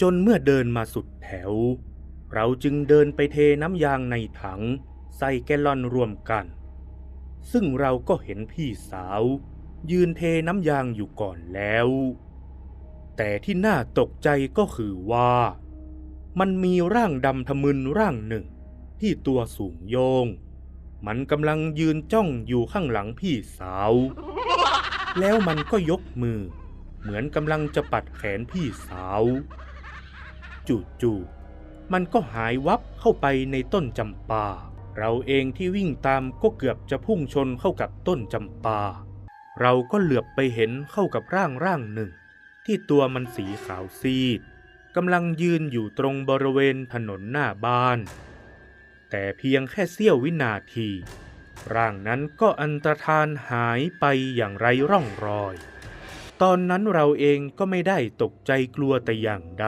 จนเมื่อเดินมาสุดแถว เราจึงเดินไปเทน้ำยางในถัง ใส่แกลลอนรวมกัน ซึ่งเราก็เห็นพี่สาว ยืนเทน้ำยางอยู่ก่อนแล้ว แต่ที่น่าตกใจก็คือว่า มันมีร่างดำทะมึนร่างหนึ่ง ที่ตัวสูงโยง มันกำลังยืนจ้องอยู่ข้างหลังพี่สาว แล้วมันก็ยกมือ เหมือนกำลังจะปัดแขนพี่สาว จู่ๆมันก็หายวับเข้าไปในต้นจำปา เราเองที่วิ่งตามก็เกือบจะพุ่งชนเข้ากับต้นจำปา เราก็เหลือบไปเห็นเข้ากับร่างร่างหนึ่ง ที่ตัวมันสีขาวซีดกำลังยืนอยู่ตรงบริเวณถนนหน้าบ้าน แต่เพียงแค่เสี้ยววินาที ร่างนั้นก็อันตรธานหายไปอย่างไรร่องรอย ตอนนั้นเราเองก็ไม่ได้ตกใจกลัวแต่อย่างใด